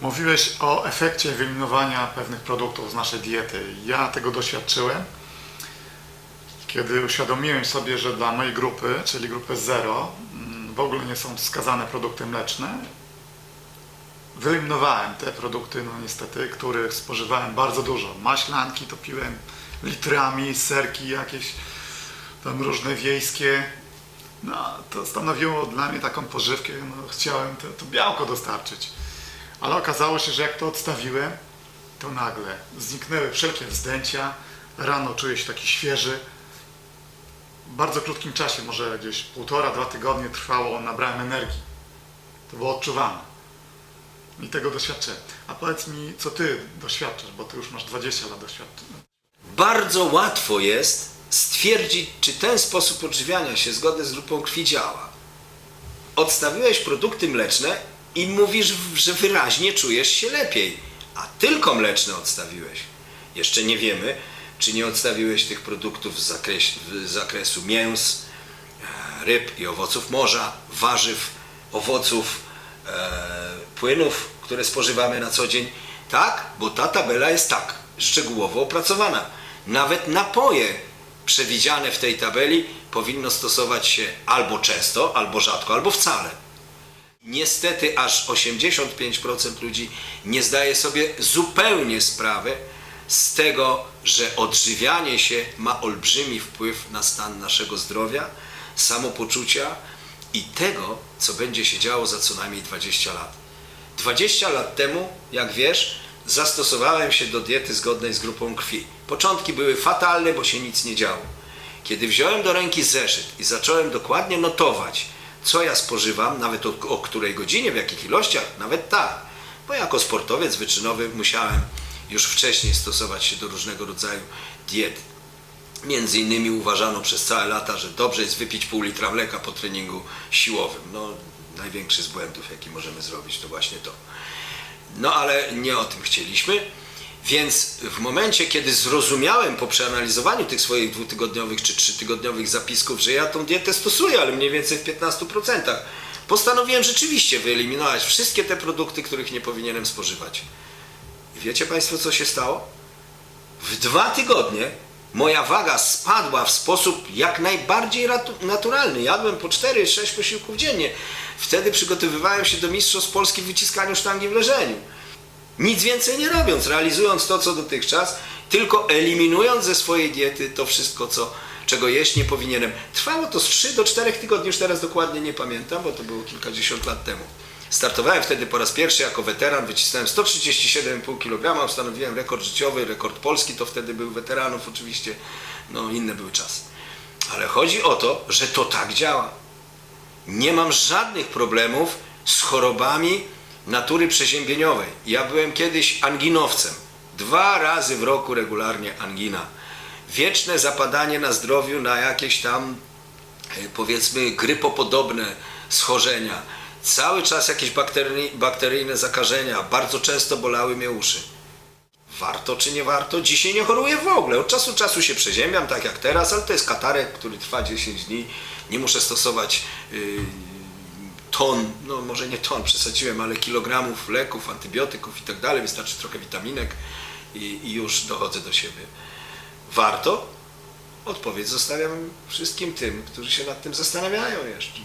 Mówiłeś o efekcie wyeliminowania pewnych produktów z naszej diety. Ja tego doświadczyłem, kiedy uświadomiłem sobie, że dla mojej grupy, czyli grupy zero, mm, w ogóle nie są wskazane produkty mleczne. Wyeliminowałem te produkty, no niestety, których spożywałem bardzo dużo. Maślanki topiłem litrami, serki jakieś tam różne wiejskie. No, to stanowiło dla mnie taką pożywkę, no, chciałem to, to białko dostarczyć. Ale okazało się, że jak to odstawiłem, to nagle zniknęły wszelkie wzdęcia, rano czuję się taki świeży. W bardzo krótkim czasie, może gdzieś półtora, dwa tygodnie trwało, nabrałem energii. To było odczuwane. I tego doświadczyłem. A powiedz mi, co ty doświadczasz, bo ty już masz 20 lat doświadczenia. Bardzo łatwo jest stwierdzić, czy ten sposób odżywiania się zgodny z grupą krwi działa. Odstawiłeś produkty mleczne i mówisz, że wyraźnie czujesz się lepiej, a tylko mleczne odstawiłeś. Jeszcze nie wiemy, czy nie odstawiłeś tych produktów z, zakres, z zakresu mięs, e, ryb i owoców morza, warzyw, owoców, e, płynów, które spożywamy na co dzień. Tak, bo ta tabela jest tak szczegółowo opracowana. Nawet napoje przewidziane w tej tabeli powinno stosować się albo często, albo rzadko, albo wcale. Niestety aż 85% ludzi nie zdaje sobie zupełnie sprawy z tego, że odżywianie się ma olbrzymi wpływ na stan naszego zdrowia, samopoczucia i tego, co będzie się działo za co najmniej 20 lat. 20 lat temu, jak wiesz, zastosowałem się do diety zgodnej z grupą krwi. Początki były fatalne, bo się nic nie działo. Kiedy wziąłem do ręki zeszyt i zacząłem dokładnie notować, co ja spożywam, nawet o, o której godzinie, w jakich ilościach, nawet tak, bo jako sportowiec wyczynowy musiałem już wcześniej stosować się do różnego rodzaju diet. Między innymi uważano przez całe lata, że dobrze jest wypić pół litra mleka po treningu siłowym. No, największy z błędów, jaki możemy zrobić, to właśnie to. No ale nie o tym chcieliśmy. Więc w momencie, kiedy zrozumiałem po przeanalizowaniu tych swoich dwutygodniowych czy trzytygodniowych zapisków, że ja tą dietę stosuję, ale mniej więcej w 15%, postanowiłem rzeczywiście wyeliminować wszystkie te produkty, których nie powinienem spożywać. I wiecie Państwo, co się stało? W dwa tygodnie moja waga spadła w sposób jak najbardziej naturalny. Jadłem po 4-6 posiłków dziennie. Wtedy przygotowywałem się do Mistrzostw Polski w wyciskaniu sztangi w leżeniu. Nic więcej nie robiąc, realizując to, co dotychczas, tylko eliminując ze swojej diety to wszystko, co, czego jeść nie powinienem. Trwało to z 3 do 4 tygodni, już teraz dokładnie nie pamiętam, bo to było kilkadziesiąt lat temu. Startowałem wtedy po raz pierwszy jako weteran, wycisnąłem 137,5 kg, ustanowiłem rekord życiowy, rekord polski, to wtedy był weteranów oczywiście, no inne były czasy. Ale chodzi o to, że to tak działa. Nie mam żadnych problemów z chorobami natury przeziębieniowej. Ja byłem kiedyś anginowcem. Dwa razy w roku regularnie angina. Wieczne zapadanie na zdrowiu na jakieś tam e, powiedzmy grypopodobne schorzenia. Cały czas jakieś bakteryjne, bakteryjne zakażenia. Bardzo często bolały mnie uszy. Warto czy nie warto? Dzisiaj nie choruję w ogóle. Od czasu do czasu się przeziębiam, tak jak teraz, ale to jest katarek, który trwa 10 dni. Nie muszę stosować yy, ton, no może nie ton, przesadziłem, ale kilogramów leków, antybiotyków i tak dalej. Wystarczy trochę witaminek i, i już dochodzę do siebie. Warto? Odpowiedź zostawiam wszystkim tym, którzy się nad tym zastanawiają jeszcze.